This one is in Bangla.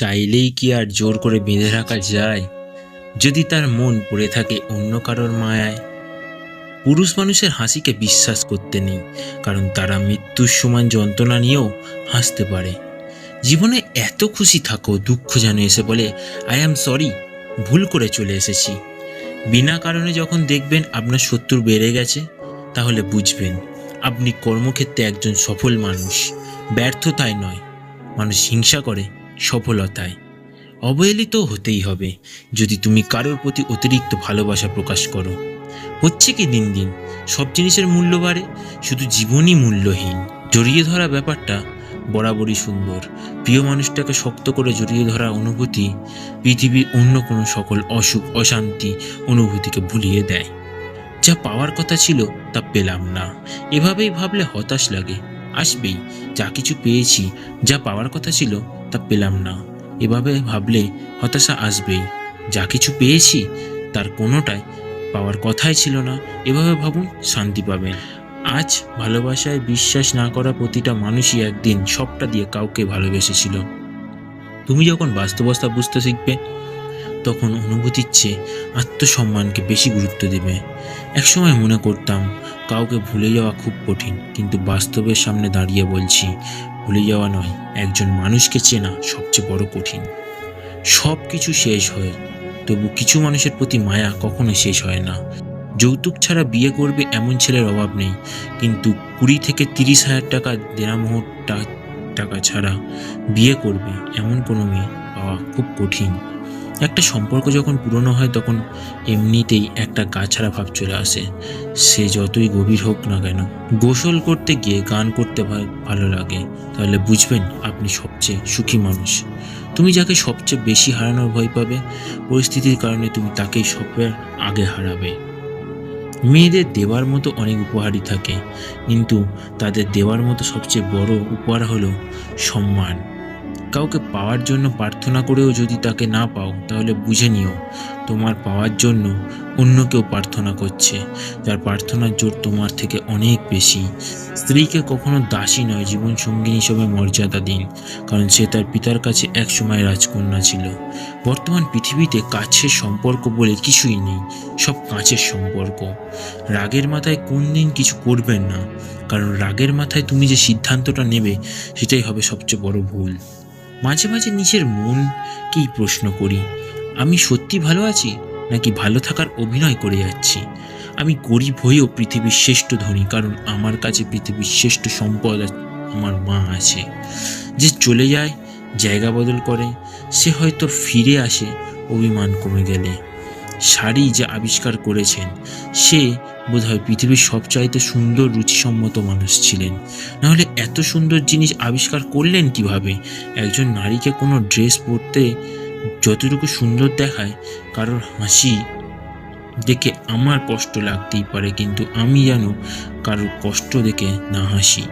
চাইলেই কি আর জোর করে বেঁধে রাখা যায়? যদি তার মন পড়ে থাকে অন্য কারোর মায়ায়। পুরুষ মানুষের হাসিকে বিশ্বাস করতে নেই, কারণ তারা মৃত্যুর সমান যন্ত্রণা নিয়েও হাসতে পারে। জীবনে এত খুশি থাকো, দুঃখ যেন এসে বলে, আই অ্যাম সরি, ভুল করে চলে এসেছি। বিনা কারণে যখন দেখবেন আপনার শত্রু বেড়ে গেছে, তাহলে বুঝবেন, আপনি কর্মক্ষেত্রে একজন সফল মানুষ। ব্যর্থতায় নয়, মানুষ হিংসা করে। সফলতায়। অবহেলিত হতেই হবে, যদি তুমি কারোর প্রতি অতিরিক্ত ভালোবাসা প্রকাশ করো। হচ্ছে কি দিন দিন, সব জিনিসের মূল্য বাড়ে, শুধু জীবনই মূল্যহীন। জড়িয়ে ধরা ব্যাপারটা বরাবরই সুন্দর। প্রিয় মানুষটাকে শক্ত করে জড়িয়ে ধরা অনুভূতি পৃথিবীর অন্য কোনো সকল অসুখ, অশান্তি অনুভূতিকে ভুলিয়ে দেয়। যা পাওয়ার কথা ছিল তা পেলাম না। এভাবেই ভাবলে হতাশ লাগে। আসবেই, যা কিছু পেয়েছি, যা পাওয়ার কথা ছিল তা পেলাম না। এভাবে ভাবলে হতাশা আসবেই। যা কিছু পেয়েছি, তার কোনোটাই পাওয়ার কথাই ছিল না। এভাবে ভাবুন শান্তি পাবেন। আজ ভালোবাসায় বিশ্বাস না করা প্রতিটা মানুষই একদিন সবটা দিয়ে কাউকে ভালোবেসেছিল। তুমি যখন বাস্তবতা বুঝতে শিখবে, তখন অনুভূতির চেয়ে আত্মসম্মানকে বেশি গুরুত্ব দেবে। একসময় মনে করতাম, কাউকে ভুলে যাওয়া খুব কঠিন, কিন্তু বাস্তবের সামনে দাঁড়িয়ে বলছি ভুলে যাওয়া নয়, একজন মানুষকে চেনা সবচেয়ে বড় কঠিন। সব কিছু শেষ হয়, তবু কিছু মানুষের প্রতি মায়া কখনো শেষ হয় না। যৌতুক ছাড়া বিয়ে করবে এমন ছেলের অভাব নেই, কিন্তু কুড়ি থেকে তিরিশ হাজার টাকা দেনামোহর টাকা ছাড়া বিয়ে করবে এমন কোনো মেয়ে পাওয়া খুব কঠিন। একটা সম্পর্ক যখন পুরনো হয়, তখন এমনিতেই একটা গা ছাড়া ভাব চলে আসে। সে যতই গভীর হোক না কেন, গোসল করতে গিয়ে গান করতে ভালো লাগে। তাহলে বুঝবেন আপনি সবচেয়ে সুখী মানুষ। তুমি যাকে সবচেয়ে বেশি হারানোর ভয় পাবে, পরিস্থিতির কারণে তুমি তাকেই সবের আগে হারাবে। মেয়েদের দেওয়ার মতো অনেক উপহারই থাকে, কিন্তু তাদের দেওয়ার মতো সবচেয়ে বড় উপহার হলো সম্মান। কাউকে পাওয়ার জন্য প্রার্থনা করেও যদি তাকে না পাও, তাহলে বুঝে নিও, তোমার পাওয়ার জন্য অন্য কেউ প্রার্থনা করছে, যার প্রার্থনার জোর তোমার থেকে অনেক বেশি। স্ত্রীকে কখনো দাসী নয়, জীবন সঙ্গী হিসেবে মর্যাদা দিন, কারণ সে তার পিতার কাছে এক সময় রাজকন্যা ছিল। বর্তমান পৃথিবীতে কাছের সম্পর্ক বলে কিছুই নেই, সব কাছের সম্পর্ক। রাগের মাথায় কোন দিন কিছু করবেন না, কারণ রাগের মাথায় তুমি যে সিদ্ধান্তটা নেবে, সেটাই হবে সবচেয়ে বড় ভুল। মাঝে মাঝে নিজের মনকেই প্রশ্ন করি, আমি সত্যি ভালো আছি নাকি ভালো থাকার অভিনয় করে যাচ্ছি? আমি গরিব হয়েও পৃথিবীর শ্রেষ্ঠ ধনী, কারণ আমার কাছে পৃথিবীর শ্রেষ্ঠ সম্পদ আমার মা আছে। যে চলে যায়, জায়গা বদল করে, সে হয়তো ফিরে আসে, অভিমান কমে গেলে। শাড়ি যে আবিষ্কার করেছেন, সে বোধহয় পৃথিবীর সবচাইতে সুন্দর রুচিসম্মত মানুষ ছিলেন। নাহলে এত সুন্দর জিনিস আবিষ্কার করলেন কীভাবে? একজন নারীকে কোনো ড্রেস পরতে যতটুকু সুন্দর দেখায়, কারোর হাসি দেখে আমার কষ্ট লাগতেই পারে, কিন্তু আমি যেন কারোর কষ্ট দেখে না হাসি।